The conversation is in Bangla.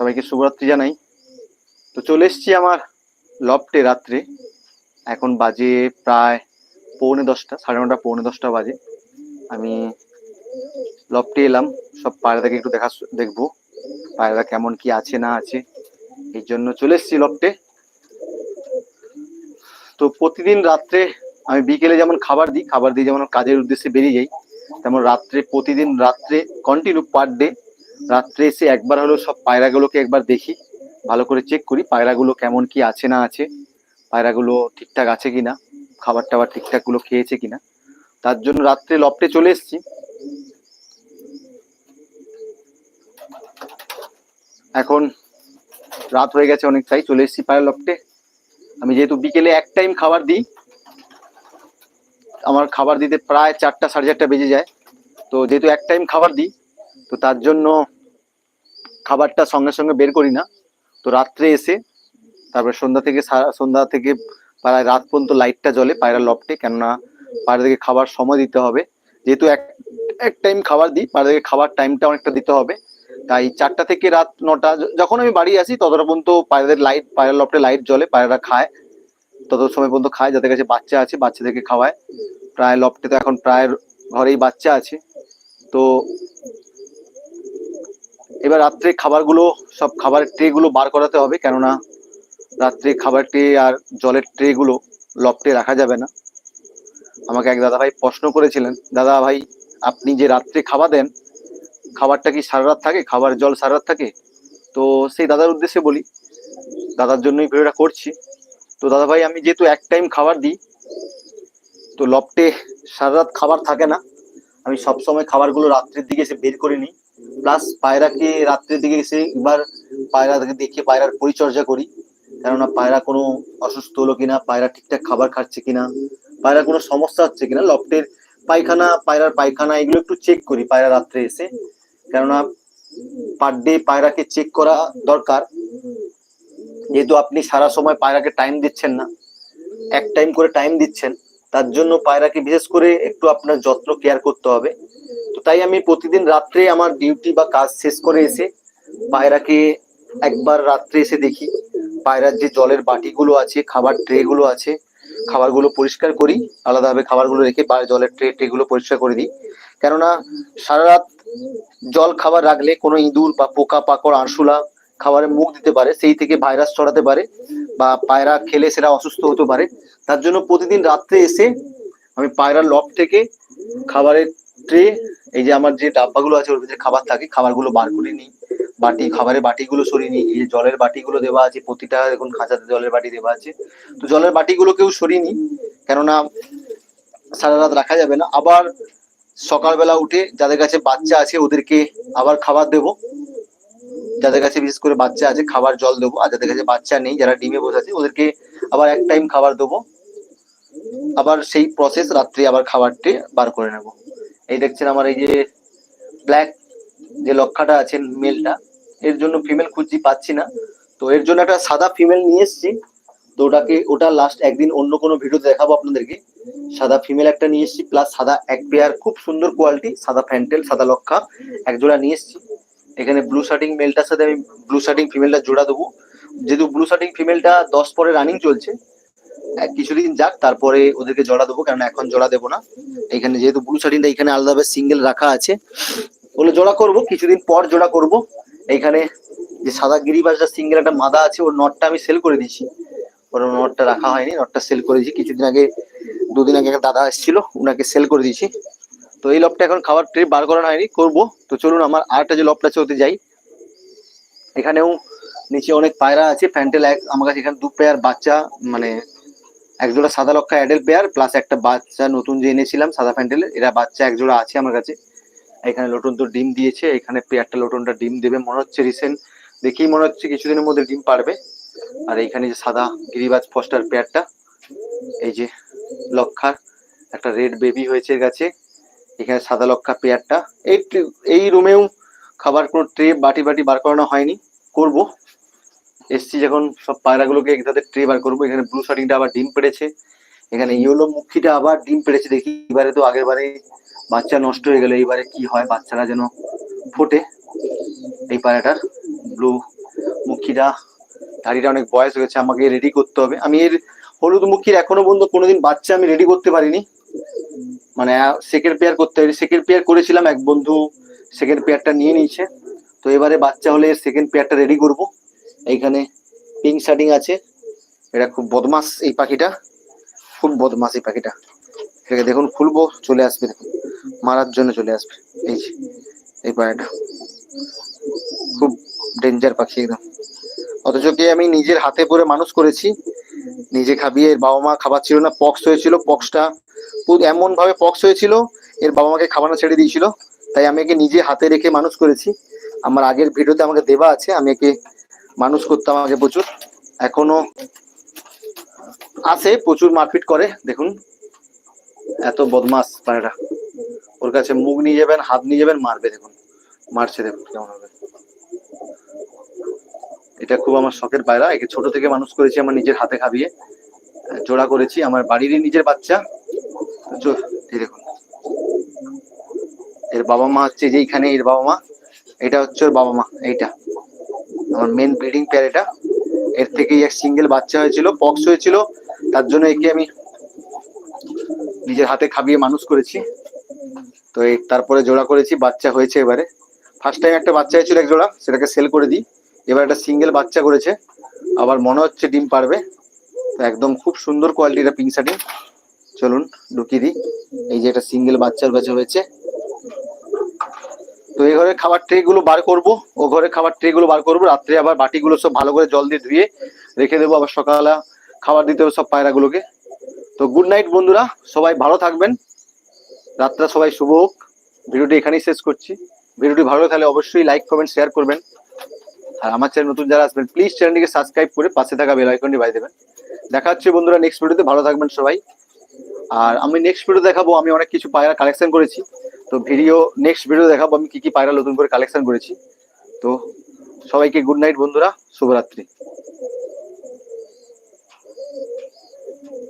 সবাইকে শুভরাত্রি জানাই। তো চলে এসছি আমার লফটে রাত্রে। এখন বাজে প্রায় পৌনে দশটা, সাড়ে নটা, পৌনে দশটা বাজে। আমি লফটে এলাম, সব পায়রাটাকে একটু দেখা দেখব পায়রা কেমন কি আছে, না আছে। এই জন্য চলে এসছি লফটে। তো প্রতিদিন রাত্রে আমি বিকেলে যেমন খাবার দিই, খাবার দিয়ে যেমন কাজের উদ্দেশ্যে বেরিয়ে যাই, তেমন রাত্রে প্রতিদিন রাত্রে কন্টিনিউ পার ডে রাত্রে এসে একবার হলেও সব পায়রাগুলোকে একবার দেখি, ভালো করে চেক করি, পায়রাগুলো কেমন কি আছে না আছে, পায়রাগুলো ঠিকঠাক আছে কিনা, খাবার টাবার ঠিকঠাকগুলো খেয়েছে কিনা। তার জন্য রাত্রে লপটে চলে এসেছি। এখন রাত হয়ে গেছে অনেকটাই, চলে এসেছি পায়রা লপটে আমি যেহেতু বিকেলে এক টাইম খাবার দিই, আমার খাবার দিতে প্রায় চারটা সাড়ে চারটা বেজে যায়। তো যেহেতু এক টাইম খাবার দিই, তো তার জন্য খাবারটা সঙ্গে সঙ্গে বের করি না। তো রাত্রে এসে, তারপরে সন্ধ্যা থেকে সন্ধ্যা থেকে প্রায় রাত পর্যন্ত লাইটটা জ্বলে পায়রা লফটে কেননা পায়রাদেরকে খাবার সময় দিতে হবে। যেহেতু এক এক টাইম খাবার দিই, পায়রাদেরকে খাবার টাইমটা অনেকটা দিতে হবে। তাই চারটা থেকে রাত নটা যখন আমি বাড়ি আসি, ততটা পর্যন্ত পায়রাদের লাইট পায়রা লফটে লাইট জ্বলে, পায়রারা খায়। তত সময় পর্যন্ত খায়, যাদের কাছে বাচ্চা আছে, বাচ্চাদেরকে খাওয়ায়। প্রায় লফটে তো এখন প্রায় ঘরেই বাচ্চা আছে। তো এবার রাত্রে খাবারগুলো, সব খাবারের ট্রে গুলো বার করাতে হবে, কেননা রাত্রে খাবার ট্রে আর জলের ট্রে গুলো লফটে রাখা যাবে না। আমাকে এক দাদা ভাই প্রশ্ন করেছিলেন দাদা ভাই আপনি যে রাত্রে খাবার দেন, খাবারটা কি সারা রাত থাকে? খাবার জল সারা রাত থাকে? তো সেই দাদার উদ্দেশ্যে বলি, দাদার জন্যই ভিডিওটা করছি। তো দাদা ভাই আমি যেহেতু এক টাইম খাবার দিই, তো লফটে সারা রাত খাবার থাকে না। আমি সবসময় খাবারগুলো রাত্রের দিকে এসে বের করে নিই। প্লাস পায়রাকে রাত্রের দিকে এসে এবার পায়রাকে দেখে পায়রার পরিচর্যা করি। কেননা পায়রা কোনো অসুস্থ হলো কিনা, পায়রা ঠিকঠাক খাবার খাচ্ছে কিনা পায়রা কোনো সমস্যা হচ্ছে কিনা, লফটের পায়খানা, পায়রার পায়খানা, এগুলো একটু চেক করি পায়রা রাত্রে এসে। কেননা পার ডে পায়রাকে চেক করা দরকার। যেহেতু আপনি সারা সময় পায়রাকে টাইম দিচ্ছেন না, এক টাইম করে টাইম দিচ্ছেন, তার জন্য পায়রাকে বিশেষ করে একটু আপনার যত্ন কেয়ার করতে হবে। তো তাই আমি প্রতিদিন রাত্রে আমার ডিউটি বা কাজ শেষ করে এসে পায়রাকে একবার রাত্রে এসে দেখি। পায়রার যে জলের বাটিগুলো আছে, খাবার ট্রে গুলো আছে, খাবারগুলো পরিষ্কার করি, আলাদাভাবে খাবারগুলো রেখে জলের ট্রে ট্রে গুলো পরিষ্কার করে দিই। কেননা সারা রাত জল খাবার রাখলে কোনো ইঁদুর বা পোকা, পাকড়, আরশোলা খাবারে মুখ দিতে পারে, সেই থেকে ভাইরাস ছড়াতে পারে বা পায়রা খেলে সেটা অসুস্থ হতে পারে। তার জন্য প্রতিদিন রাত্রে এসে আমি পায়রার লক থেকে খাবারের ট্রে এই যে আমার যে ডাব্বাগুলো আছে, ওর ভিতরে খাবার থাকে, খাবারগুলো বার করে নিই। বাটি, খাবারের বাটিগুলো সরিয়ে নিই। এই জলের বাটিগুলো দেওয়া আছে, প্রতিটা এখন খাঁচাতে জলের বাটি দেওয়া আছে। তো জলের বাটিগুলোকেও সরিয়ে নিই, কেননা সারা রাত রাখা যাবে না। আবার সকালবেলা উঠে যাদের কাছে বাচ্চা আছে, ওদেরকে আবার খাবার দেবো। যাদের কাছে বিশেষ করে বাচ্চা আছে, খাবার জল দেবো। আর যাদের কাছে বাচ্চা নেই, যারা ডিমে বসে আছে, ওদেরকে আবার এক টাইম খাবার দেবো। আবার সেই প্রসেস রাত্রে আবার খাবারটি বার করে নেব। এই দেখছেন আমার এই যে ব্ল্যাক যে লক্ষাটা আছে মেলটা এর জন্য ফিমেল খুঁজছি, পাচ্ছি না। তো এর জন্য একটা সাদা ফিমেল নিয়ে এসেছি। তো ওটাকে, ওটা লাস্ট একদিন অন্য কোনো ভিডিওতে দেখাবো আপনাদেরকে। সাদা ফিমেল একটা নিয়ে এসেছি প্লাস সাদা এক পেয়ার খুব সুন্দর কোয়ালিটি সাদা ফ্যান্টেল সাদা লক্ষা এক জোড়া নিয়ে এসেছি। এখানে ব্লু শার্টিং মেলটার সাথে আমি ব্লু শার্টিং ফিমেলটা জোড়া দেবো। যেহেতু ব্লু শার্টিং ফিমেলটা দশ পরে রানিং চলছে কিছুদিন যাক, তারপরে ওদেরকে জোড়া দেবো কারণ এখন জোড়া দেবো না। এখানে যেহেতু ব্লু শার্টিংটা এখানে আলাদাভাবে সিঙ্গেল রাখা আছে। ওগুলো জোড়া করব, কিছুদিন পর জোড়া করব। এইখানে যে সাদা গিরিবাসটা সিঙ্গেল একটা মাদা আছে, ওর নটটা আমি সেল করে দিয়েছি। ওর নটটা রাখা হয়নি নটটা সেল করে দিয়েছি কিছুদিন আগে, দুদিন আগে একটা দাদা এসেছিল ওনাকে সেল করে দিয়েছি। তো এই লবটা এখন খাবার ট্রে বার করানো হয়নি, করব। তো চলুন, আমার আরেকটা যে আছে, ওতে যাই। এখানেও নিচে অনেক পায়রা আছে প্যান্টেল এক, আমার কাছে এখানে দু পেয়ার বাচ্চা মানে এক জোড়া সাদা লক্ষা অ্যাডেল পেয়ার প্লাস একটা বাচ্চা নতুন যে এনেছিলাম, সাদা ফ্যান্টেল এরা বাচ্চা এক জোড়া আছে আমার কাছে। এখানে লোটন তো ডিম দিয়েছে, এখানে পেয়ারটা লোটনটা ডিম দেবে, মনে হচ্ছে রিসেন্ট দেখেই মনে হচ্ছে কিছুদিনের মধ্যে ডিম পারবে। আর এইখানে যে সাদা গিরিবাজ ফস্টার পেয়ারটা এই যে লক্ষার, একটা রেড বেবি হয়েছে এর কাছে। এখানে সাদা লক্ষা পেয়ারটা এই এই রুমেও খাবার কোনো ট্রে বাটি বাটি বার করানো হয়নি, করব। এসছি যখন সব পায়রাগুলোকে তাদের ট্রে বার করব। এখানে ব্লু শার্টিংটা আবার ডিম পেড়েছে। এখানে ইয়েলো মুখিটা আবার ডিম পেড়েছে দেখি। এবারে তো আগের বারে বাচ্চা নষ্ট হয়ে গেল। এইবারে কি হয় বাচ্চারা যেন ফোটে এই পায়রাটার ব্লু মুখিরা দাড়িটা অনেক বয়স হয়েছে, আমাকে রেডি করতে হবে। আমি এর হলুদ মুখির এখনও পর্যন্ত কোনোদিন বাচ্চা আমি রেডি করতে পারিনি। মানে সেকেন্ড পেয়ার করতে হবে সেকেন্ড পেয়ার করেছিলাম, এক বন্ধু সেকেন্ড পেয়ারটা নিয়ে নিয়েছে। তো এবারে বাচ্চা হলে সেকেন্ড পেয়ারটা রেডি করব। এইখানে পিঙ্ক শার্টিং আছে। এটা খুব বদমাস এই পাখিটা। খুব বদমাস এই পাখিটা। এটাকে দেখুন খুলবো, চলে আসবে দেখুন। মারার জন্য চলে আসবে। এই যে, এই পায়রাটা খুব ডেঞ্জার পাখি একদম। অথচ কি আমি নিজের হাতে পরে মানুষ করেছি। নিজে খাবিয়ে এর বাবা মা খাবার ছিল না পক্স হয়েছিল। পক্সটা এমন ভাবে পক্স হয়েছিল, এর বাবা মাকে খাবানো ছেড়ে দিয়েছিল। তাই আমি একে নিজে হাতে রেখে মানুষ করেছি। আমার আগের ভিডিওতে আমাকে দেওয়া আছে, আমি একে মানুষ করতাম আগে প্রচুর, এখনও আছে, প্রচুর মারপিট করে, দেখুন। এত বদমাস পায়রা। ওর কাছে মুখ নিয়ে যাবেন, হাত নিয়ে যাবেন, মারবে, দেখুন। মারছে, দেখুন কেমন হবে। এটা খুব আমার শখের পায়রা, একে ছোট থেকে মানুষ করেছি, আমার নিজের হাতে খাবিয়ে। জোড়া করেছি, আমার বাড়িরই নিজের বাচ্চা। দেখুন। এর বাবা মা হচ্ছে যে এইখানে এর বাবা মা, এটা হচ্ছে ওর বাবা মা, এইটা। আমার মেন ব্রিডিং পেয়ার এটা। এর থেকেই এক সিঙ্গেল বাচ্চা হয়েছিল পক্স হয়েছিল। তার জন্য একে আমি নিজের হাতে খাবিয়ে মানুষ করেছি। তো এই তারপরে জোড়া করেছি, বাচ্চা হয়েছে এবারে। ফার্স্ট টাইম একটা বাচ্চা হয়েছিল এক জোড়া, সেটাকে সেল করে দিই। এবার একটা সিঙ্গেল বাচ্চা করেছে। আবার মনে হচ্ছে ডিম পারবে। তো একদম খুব সুন্দর কোয়ালিটির শার্টিং চলুন ঢুকিয়ে দিই। এই যে একটা সিঙ্গেল বাচ্চার কাছে হয়েছে। তো এই ঘরে খাবার ট্রে গুলো বার করব। ও ঘরে খাবার ট্রে গুলো বার করব। রাত্রে আবার বাটিগুলো সব ভালো করে জল দিয়ে ধুয়ে রেখে দেবো আবার সকালে খাবার দিতে হবে সব পায়রাগুলোকে। তো গুড নাইট বন্ধুরা, সবাই ভালো থাকবেন। রাতটা সবাই শুভ হোক। ভিডিওটি এখানেই শেষ করছি। ভিডিওটি ভালো লাগলে অবশ্যই লাইক কমেন্ট শেয়ার করবেন। আর আমার চ্যানেল নতুন যারা আসবেন প্লিজ চ্যানেলটিকে সাবস্ক্রাইব করে পাশে থাকা বেল আইকনটি বাজিয়ে দেবেন। দেখা হচ্ছে বন্ধুরা নেক্সট ভিডিওতে ভালো থাকবেন সবাই। আর আমি নেক্সট ভিডিও দেখাবো, আমি অনেক কিছু পায়রা কালেকশন করেছি। তো ভিডিও নেক্সট ভিডিও দেখাবো আমি কি কি পায়রা নতুন করে কালেকশন করেছি। তো সবাইকে গুড নাইট বন্ধুরা, শুভরাত্রি।